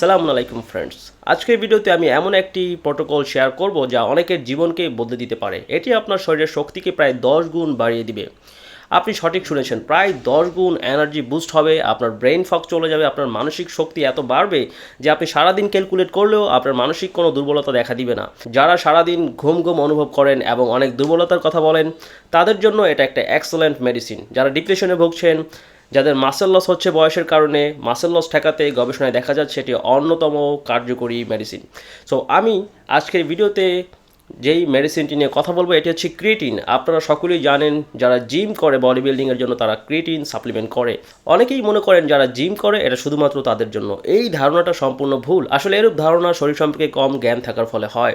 সালামু আলাইকুম ফ্রেন্ডস আজকের ভিডিওতে আমি এমন একটি প্রোটোকল শেয়ার করব যা অনেকের জীবনকে বদলে দিতে পারে। এটি আপনার শরীরের শক্তিকে প্রায় দশ গুণ বাড়িয়ে দিবে। আপনি সঠিক শুনেছেন, প্রায় দশ গুণ এনার্জি বুস্ট হবে, আপনার ব্রেন ফক চলে যাবে, আপনার মানসিক শক্তি এত বাড়বে যে আপনি সারাদিন ক্যালকুলেট করলেও আপনার মানসিক কোনো দুর্বলতা দেখা দিবে না। যারা সারাদিন ঘুম ঘুম অনুভব করেন এবং অনেক দুর্বলতার কথা বলেন, তাদের জন্য এটা একটা এক্সেলেন্ট মেডিসিন যারা ডিপ্রেশনে ভুগছেন যাদের মাসেল লস হচ্ছে বয়সের কারণে মাসেল লস ঠেকাতে গবেষণায় দেখা যাচ্ছে এটি অন্যতম কার্যকরী মেডিসিন সো আমি আজকের ভিডিওতে যেই মেডিসিনটি নিয়ে কথা বলব, এটি হচ্ছে ক্রিয়েটিন আপনারা সকলেই জানেন, যারা জিম করে বডি বিল্ডিংয়ের জন্য তারা ক্রিয়েটিন সাপ্লিমেন্ট করে। অনেকেই মনে করেন যারা জিম করে এটা শুধুমাত্র তাদের জন্য। এই ধারণাটা সম্পূর্ণ ভুল। আসলে এরূপ ধারণা শরীর সম্পর্কে কম জ্ঞান থাকার ফলে হয়।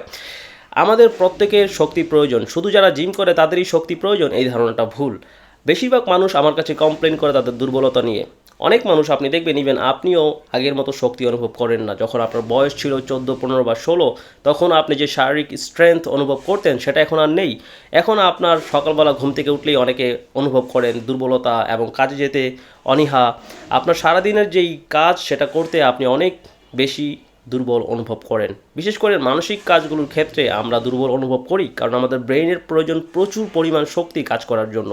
আমাদের প্রত্যেকের শক্তি প্রয়োজন। শুধু যারা জিম করে, তাদেরই শক্তি প্রয়োজন। এই ধারণাটা ভুল। বেশিরভাগ মানুষ আমার কাছে কমপ্লেন করে তাদের দুর্বলতা নিয়ে। অনেক মানুষ আপনি দেখবেন ইভেন আপনিও আগের মতো শক্তি অনুভব করেন না। যখন আপনার বয়স ছিল চোদ্দ, পনেরো বা ষোলো, তখন আপনি যে শারীরিক স্ট্রেংথ অনুভব করতেন, সেটা এখন আর নেই। এখন আপনার সকালবেলা ঘুম থেকে উঠলেই অনেকে অনুভব করেন দুর্বলতা এবং কাজে যেতে অনীহা। আপনার সারাদিনের যেই কাজ, সেটা করতে আপনি অনেক বেশি দুর্বল অনুভব করেন। বিশেষ করে মানসিক কাজগুলোর ক্ষেত্রে আমরা দুর্বল অনুভব করি, কারণ আমাদের ব্রেইনের প্রয়োজন প্রচুর পরিমাণ শক্তি কাজ করার জন্য।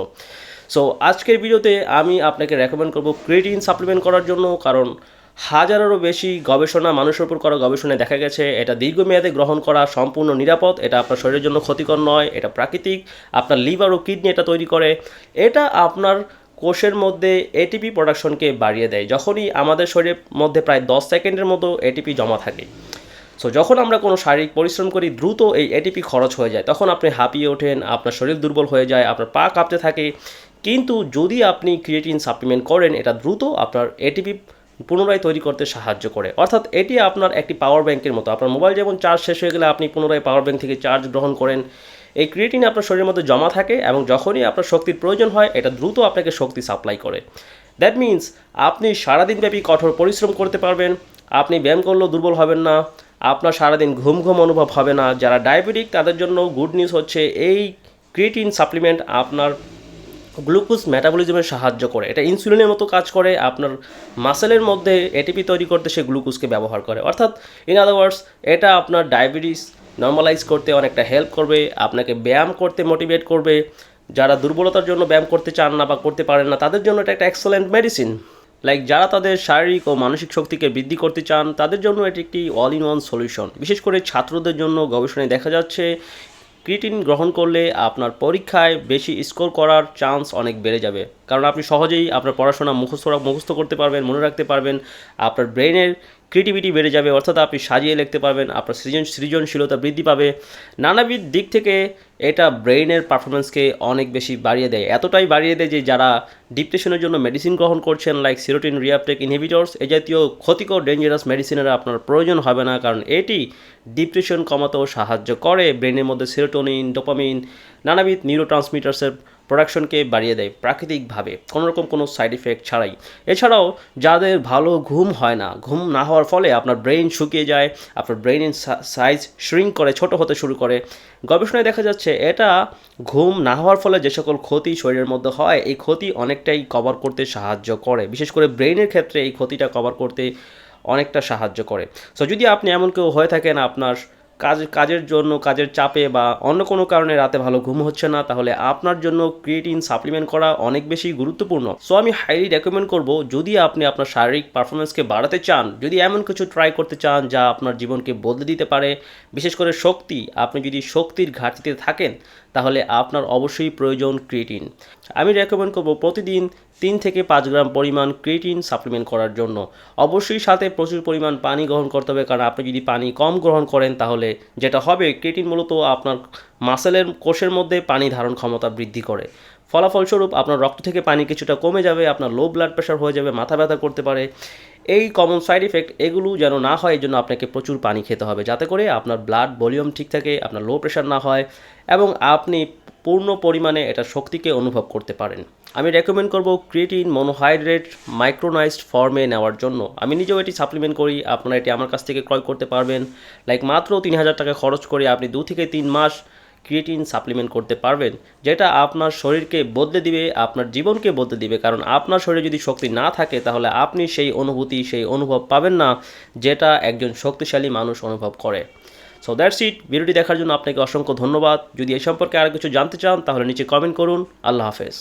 সো আজকের ভিডিওতে আমি আপনাকে রেকমেন্ড করব ক্রিয়েটিন সাপ্লিমেন্ট করার জন্য, কারণ হাজারেরও বেশি গবেষণা মানুষের উপর করা গবেষণায় দেখা গেছে, এটা দীর্ঘমেয়াদে গ্রহণ করা সম্পূর্ণ নিরাপদ, এটা আপনার শরীরের জন্য ক্ষতিকর নয়, এটা প্রাকৃতিক, আপনার লিভার ও কিডনি এটা তৈরি করে, এটা আপনার কোষের মধ্যে এটিপি প্রোডাকশনকে বাড়িয়ে দেয়, যখনই আমাদের শরীরের মধ্যে প্রায় দশ সেকেন্ডের মতো এটিপি জমা থাকে। সো যখন আমরা কোনো শারীরিক পরিশ্রম করি, দ্রুত এই এটিপি খরচ হয়ে যায়, তখন আপনি হাঁপিয়ে ওঠেন, আপনার শরীর দুর্বল হয়ে যায়, আপনার পা কাঁপতে থাকে কিন্তু যদি আপনি ক্রিয়েটিন সাপ্লিমেন্ট করেন, এটা দ্রুত আপনার এটিপি পুনরায় তৈরি করতে সাহায্য করে। অর্থাৎ এটি আপনার একটি পাওয়ার ব্যাংকের মতো। আপনার মোবাইল যেমন চার্জ শেষ হয়ে গেলে আপনি পুনরায় পাওয়ার ব্যাংক থেকে চার্জ গ্রহণ করেন, এই ক্রিয়েটিন আপনার শরীরের মধ্যে জমা থাকে এবং যখনই আপনার শক্তির প্রয়োজন হয়, এটা দ্রুত আপনাকে শক্তি সাপ্লাই করে। দ্যাট মিন্স আপনি সারাদিনব্যাপী কঠোর পরিশ্রম করতে পারবেন, আপনি ব্যায়াম করলেও দুর্বল হবেন না, আপনার সারাদিন ঘুম ঘুম অনুভব হবে না। যারা ডায়াবেটিক তাদের জন্য গুড নিউজ হচ্ছে, এই ক্রিয়েটিন সাপ্লিমেন্ট আপনার গ্লুকোজ মেটাবলিজমে সাহায্য করে। এটা ইনসুলিনের মতো কাজ করে, আপনার মাসেলের মধ্যে এটিপি তৈরি করতে সে গ্লুকোজকে ব্যবহার করে। অর্থাৎ ইন আদার ওয়ার্ডস এটা আপনার ডায়াবেটিস নর্মালাইজ করতে অনেকটা হেল্প করবে, আপনাকে ব্যায়াম করতে মোটিভেট করবে। যারা দুর্বলতার জন্য ব্যায়াম করতে চান না বা করতে পারেন না, তাদের জন্য এটা একটা এক্সেলেন্ট মেডিসিন লাইক যারা তাদের শারীরিক ও মানসিক শক্তিকে বৃদ্ধি করতে চান, তাদের জন্য এটি একটি অল ইন ওয়ান সলিউশন বিশেষ করে ছাত্রদের জন্য গবেষণায় দেখা যাচ্ছে ক্রিটিন গ্রহণ করলে আপনার পরীক্ষায় বেশি স্কোর করার চান্স অনেক বেড়ে যাবে। কারণ আপনি সহজেই আপনার পড়াশোনা মুখস্থ মুখস্থ করতে পারবেন, মনে রাখতে পারবেন, আপনার ব্রেনের ক্রিয়েটিভিটি বেড়ে যাবে, অর্থাৎ আপনি সাজিয়ে লিখতে পারবেন, আপনার সৃজন, সৃজনশীলতা বৃদ্ধি পাবে। নানাবিধ দিক থেকে এটা ব্রেইনের পারফরমেন্সকে অনেক বেশি বাড়িয়ে দেয়। এতটাই বাড়িয়ে দেয় যে যারা ডিপ্রেশনের জন্য মেডিসিন গ্রহণ করছেন লাইক সিরোটিন রিয়াপটেক ইনহিবিটর্স এ জাতীয় ক্ষতিকর ডেঞ্জারাস মেডিসিনের আপনার প্রয়োজন হবে না, কারণ এটি ডিপ্রেশন কমাতেও সাহায্য করে। ব্রেনের মধ্যে সিরোটোনিন ডোপামিন নানাবিধ নিউরো ট্রান্সমিটার্সের প্রোডাকশনকে বাড়িয়ে দেয় প্রাকৃতিকভাবে, কোনোরকম কোনো সাইড ইফেক্ট ছাড়াই। এছাড়াও, যাদের ভালো ঘুম হয় না, ঘুম না হওয়ার ফলে আপনার ব্রেন শুকিয়ে যায়, আপনার ব্রেনের সাইজ শ্রিঙ্ক করে, ছোট হতে শুরু করে। গবেষণায় দেখা যাচ্ছে, এটা ঘুম না হওয়ার ফলে যে সকল ক্ষতি শরীরের মধ্যে হয়, এই ক্ষতি অনেকটাই কভার করতে সাহায্য করে। বিশেষ করে ব্রেনের ক্ষেত্রে এই ক্ষতিটা কভার করতে অনেকটা সাহায্য করে। সো যদি আপনি এমন কেউ হয়ে থাকেন আপনার কাজ, কাজের জন্য, কাজের চাপে বা অন্য কোনো কারণে রাতে ভালো ঘুম হচ্ছে না, তাহলে আপনার জন্য ক্রিয়েটিন সাপ্লিমেন্ট করা অনেক বেশি গুরুত্বপূর্ণ। সো আমি হাইলি রেকমেন্ড করব, যদি আপনি আপনার শারীরিক পারফরমেন্সকে বাড়াতে চান, যদি এমন কিছু ট্রাই করতে চান, যা আপনার জীবনকে বদলে দিতে পারে, বিশেষ করে শক্তি, আপনি যদি শক্তির ঘাটতিতে থাকেন, তাহলে আপনার অবশ্যই প্রয়োজন ক্রিয়েটিন আমি রেকমেন্ড করব প্রতিদিন তিন থেকে পাঁচ গ্রাম পরিমাণ ক্রিয়েটিন সাপ্লিমেন্ট করার জন্য। অবশ্যই সাথে প্রচুর পরিমাণ পানি গ্রহণ করতে হবে, কারণ আপনি যদি পানি কম গ্রহণ করেন তাহলে যেটা হবে ক্রিয়েটিন মূলত আপনার মাসেলের কোষের মধ্যে পানি ধারণ ক্ষমতা বৃদ্ধি করে। ফলাফলস্বরূপ আপনার রক্ত থেকে পানি কিছুটা কমে যাবে, আপনার লো ব্লাড প্রেশার হয়ে যাবে, মাথা ব্যথা করতে পারে। এই কমন সাইড ইফেক্ট এগুলো যেন না হয়, এই জন্য আপনাকে প্রচুর পানি খেতে হবে, যাতে করে আপনার ব্লাড ভলিউম ঠিক থাকে, আপনার লো প্রেশার না হয় এবং আপনি পূর্ণ পরিমাণে এটা শক্তিকে অনুভব করতে পারেন। আমি রেকমেন্ড করব ক্রিয়েটিন মনোহাইড্রেট মাইক্রোনাইজড ফর্মে নেওয়ার জন্য। আমি নিজেও এটি সাপ্লিমেন্ট করি, আপনারা এটি আমার কাছ থেকে ক্রয় করতে পারবেন। লাইক মাত্র তিন হাজার টাকা খরচ করে আপনি দু থেকে তিন মাস ক্রিয়েটিন সাপ্লিমেন্ট করতে পারবেন, যেটা আপনার শরীরকে বদলে দিবে, আপনার জীবনকে বদলে দিবে। কারণ আপনার শরীরে যদি শক্তি না থাকে, তাহলে আপনি সেই অনুভূতি, সেই অনুভব পাবেন না, যেটা একজন শক্তিশালী মানুষ অনুভব করে। সো দ্যাটস ইট ভিডিওটি দেখার জন্য আপনাকে অসংখ্য ধন্যবাদ। যদি এই সম্পর্কে আরও কিছু জানতে চান, তাহলে নিচে কমেন্ট করুন। আল্লাহ হাফেজ।